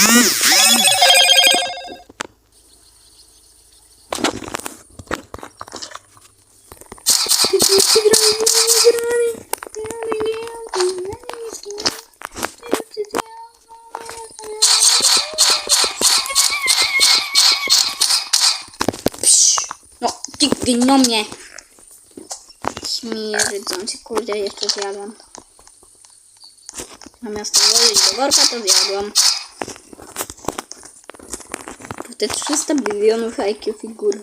No, ty gnomie. Śmierdzący, kurde, jeszcze zjadłam. Zamiast włożyć do worka, to zjadłam. Te 300 bilionów IQ figur.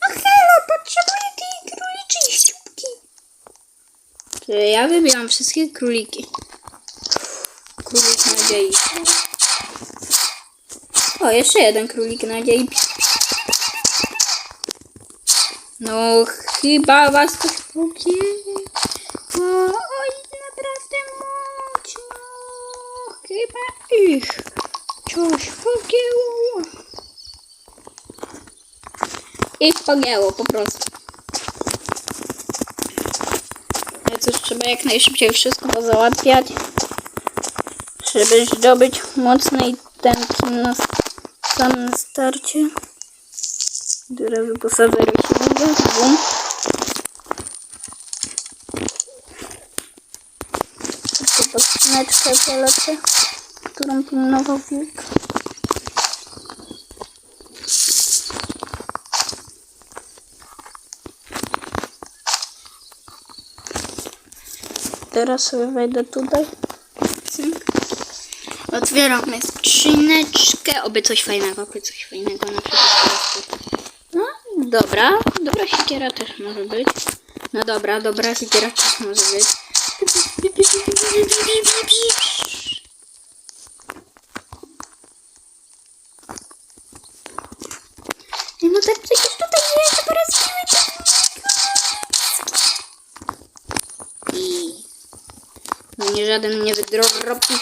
A hello, potrzebuję tej króliczej ściółki. To ja wybieram wszystkie króliki. Królik nadziei. O, jeszcze jeden królik nadziei. No, chyba was coś pogięło. Oj, naprawdę mocno. Chyba ich coś pogięło. Ich pogięło, po prostu. Ale cóż, trzeba jak najszybciej wszystko pozałatwiać, żeby zdobyć mocnej tętki na samym starcie. Które wyposażę roślinę. Bum. Skrzyneczkę polecę, którą pilnował wilk. Teraz sobie wejdę tutaj. Otwieramy skrzyneczkę. Oby coś fajnego, oby coś fajnego na przykład. No, dobra. Dobra siekiera też może być. No dobra, dobra siekiera też może być. Ej, No tak przecież tutaj jest po raz I... No nie żaden nie wydropi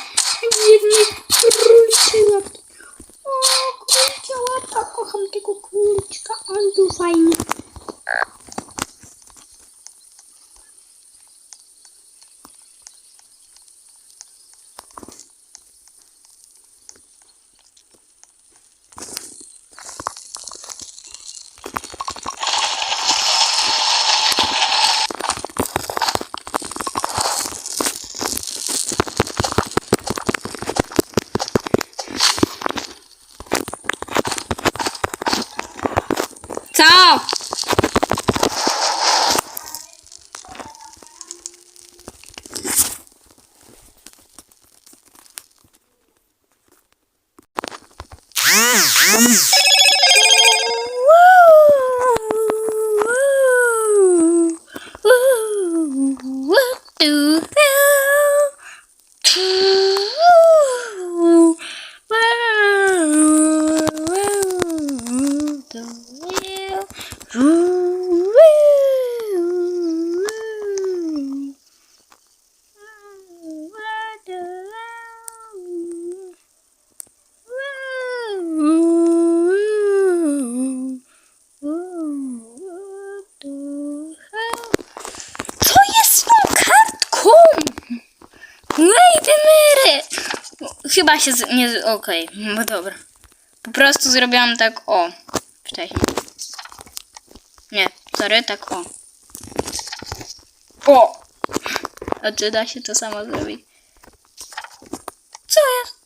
Yeah. Chyba się z... nie... Okej, no dobra. Po prostu zrobiłam tak o. Wcześniej. Nie, sorry, tak o. O! A czy da się to samo zrobić? Co jest?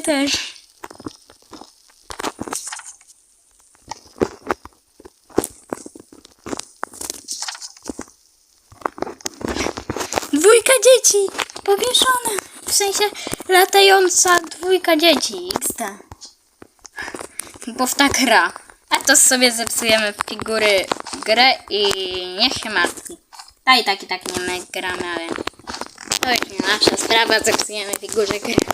Też. Dwójka dzieci powieszone. W sensie latająca dwójka dzieci XD. Bo w ta gra. A to sobie zepsujemy figury grę i niech się martwi. A i tak i tak nie my gramy, ale to już nie nasza sprawa, zepsujemy figurę gry.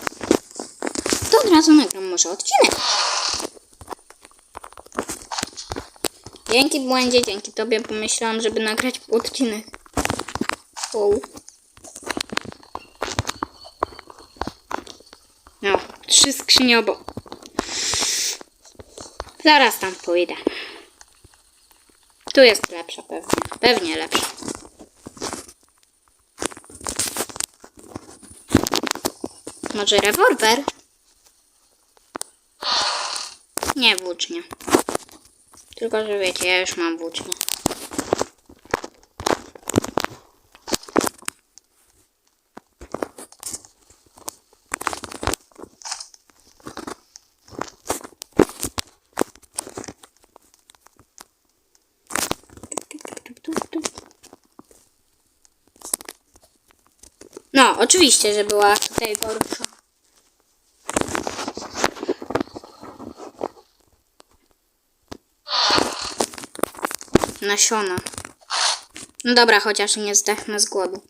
To od razu nagram może odcinek. Dzięki błędzie, dzięki tobie pomyślałam, żeby nagrać odcinek. O. No, trzy skrzynie obok. Zaraz tam pójdę. Tu jest lepsza pewnie. Pewnie lepsza. Może rewolwer? Nie włócznie. Tylko, że wiecie, ja już mam włócznie. No, oczywiście, że była tutaj gorsza. Nasiona. No dobra, chociaż nie zdechnę z głodu.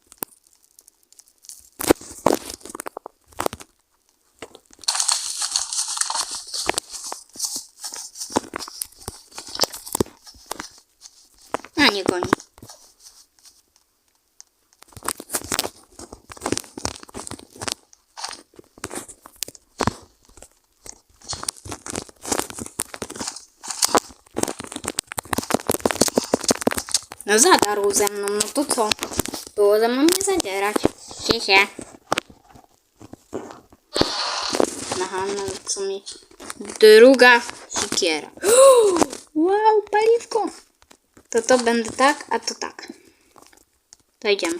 A nie goni. No zadarł ze mną, no to co? Było ze mną nie zadzierać. Sie, sie. Aha, no co mi... Druga sikiera. Wow, paliwko. To to będę tak, a to tak. To idziemy.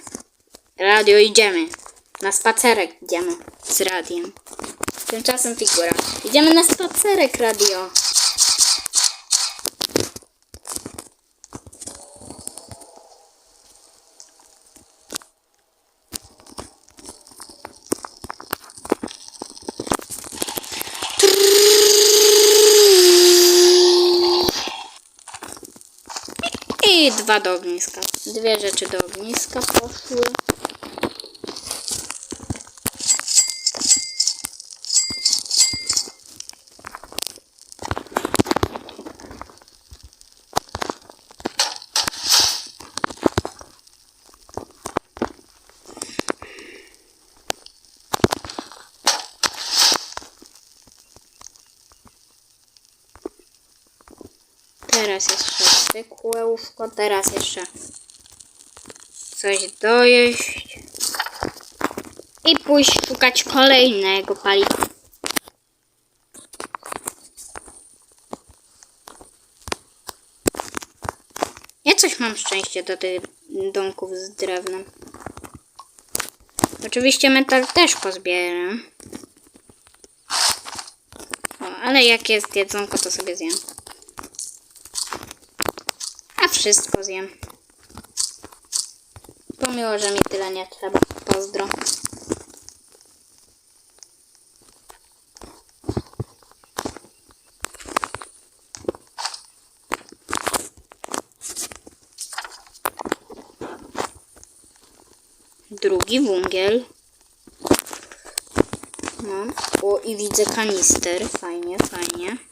Radio idziemy. Na spacerek idziemy z radiem. Tymczasem figura. Idziemy na spacerek radio. I dwa do ogniska. Dwie rzeczy do ogniska poszły. Teraz jeszcze zwykłe łóżko, teraz jeszcze coś dojeść i pójść szukać kolejnego paliwa. Ja coś mam szczęście do tych domków z drewnem. Oczywiście metal też pozbieram. O, ale jak jest jedzonko, to sobie zjem. Wszystko zjem. Pomimo, że mi tyle nie trzeba. Pozdro. Drugi wungiel. Mam. O, i widzę kanister. Fajnie, fajnie.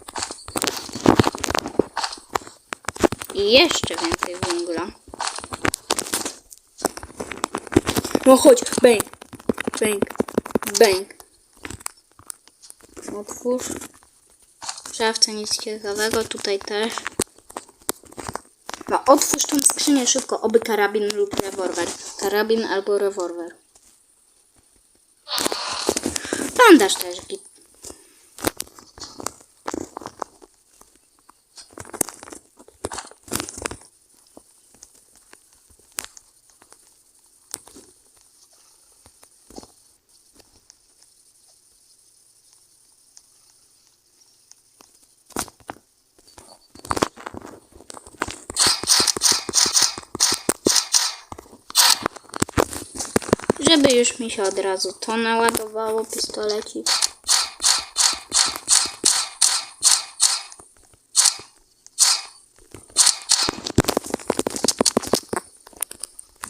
I jeszcze więcej węgla. No chodź, bęk, bęk, bęk. Otwórz. W szafce nic ciekawego, tutaj też. No, otwórz tą skrzynię szybko, oby karabin lub rewolwer. Karabin albo rewolwer. Bandaż też git. Żeby już mi się od razu to naładowało, pistolecik.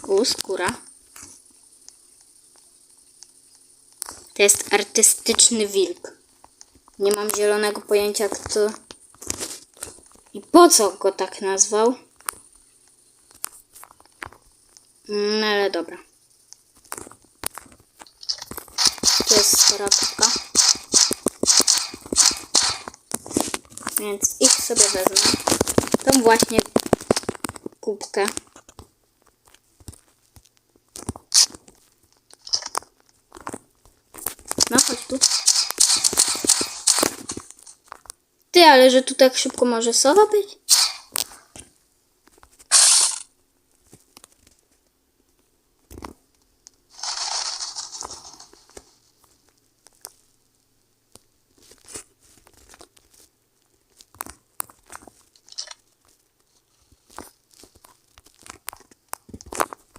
U, skóra. To jest artystyczny wilk. Nie mam zielonego pojęcia kto i po co go tak nazwał. No ale dobra. To jest spora kubka. Więc ich sobie wezmę. Tą właśnie kubkę. No chodź tu. Ty, ale że tu tak szybko może sowa być?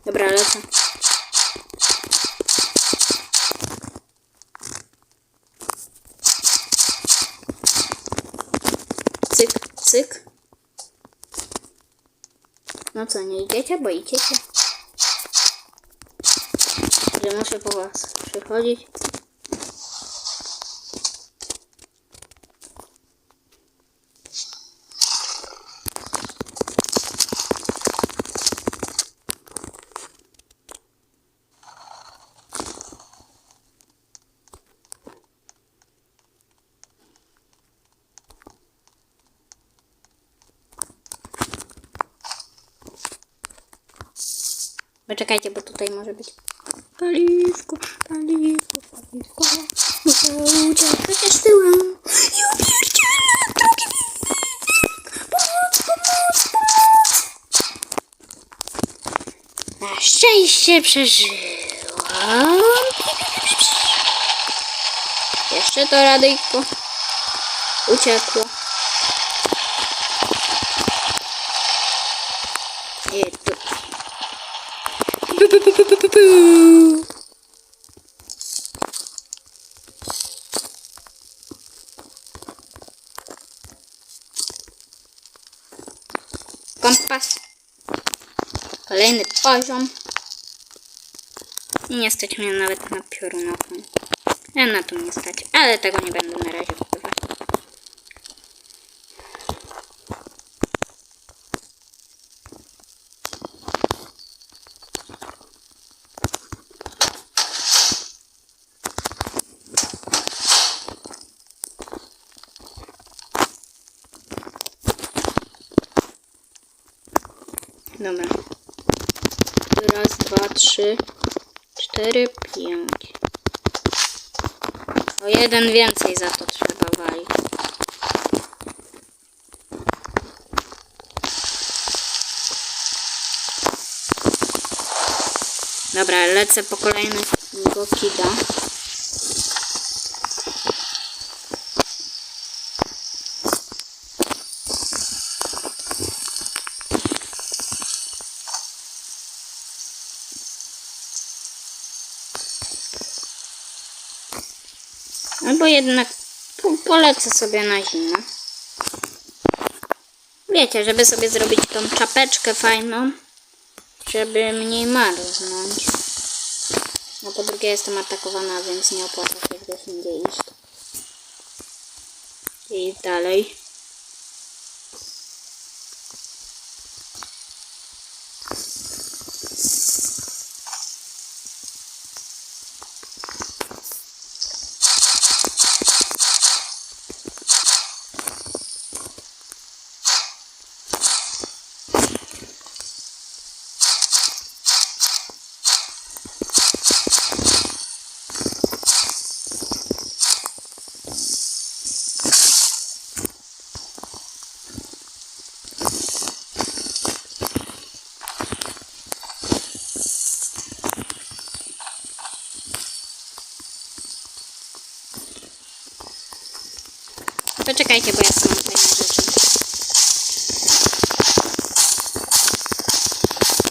Dobra, lecę. Cyk, cyk. No co, nie idziecie? Boicie się? Że muszę po was przychodzić? Poczekajcie, bo tutaj może być paliwko, paliwko, paliwko. Muszę uciekać tyłem. Ja pierdzielę, drugi Pomoc, pomoc, pomoc. Na szczęście przeżyłam. Jeszcze to radyjko uciekło. I Kompas. Kolejny poziom. I nie stać mnie nawet na piorunową. Ja na to nie stać, ale tego nie będę na razie Dobra. Raz, dwa, trzy, cztery, pięć. O jeden więcej za to trzeba walić. Dobra, lecę po kolejnego kida. Albo jednak po, polecę sobie na zimę. Wiecie, żeby sobie zrobić tą czapeczkę fajną, żeby mniej marznąć. No po drugie jestem atakowana, więc nie opłaca się gdzieś indziej iść. I dalej. Poczekajcie, bo ja sam mam fajne rzeczy.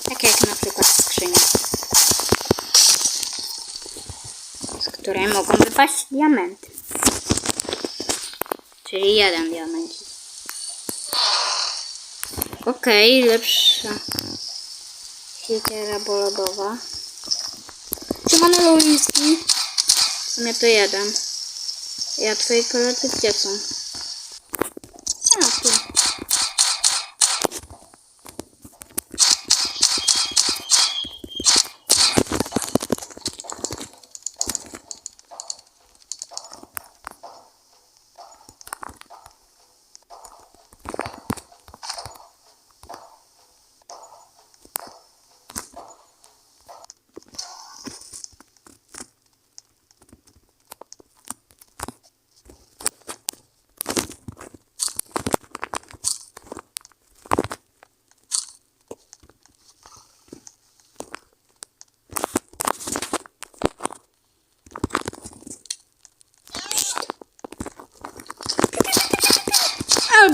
Takie jak na przykład skrzynia. Z której mogą wypaść diamenty. Czyli jeden diamencik. Okej, lepsza siekiera bolodowa. Siemane luliski. W sumie to jeden. Ja twoi koledzy gdzie są? A, tu.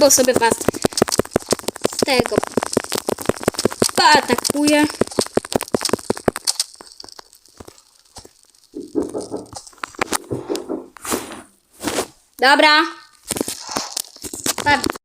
Albo sobie was tego paatakuje. Dobra. Pa-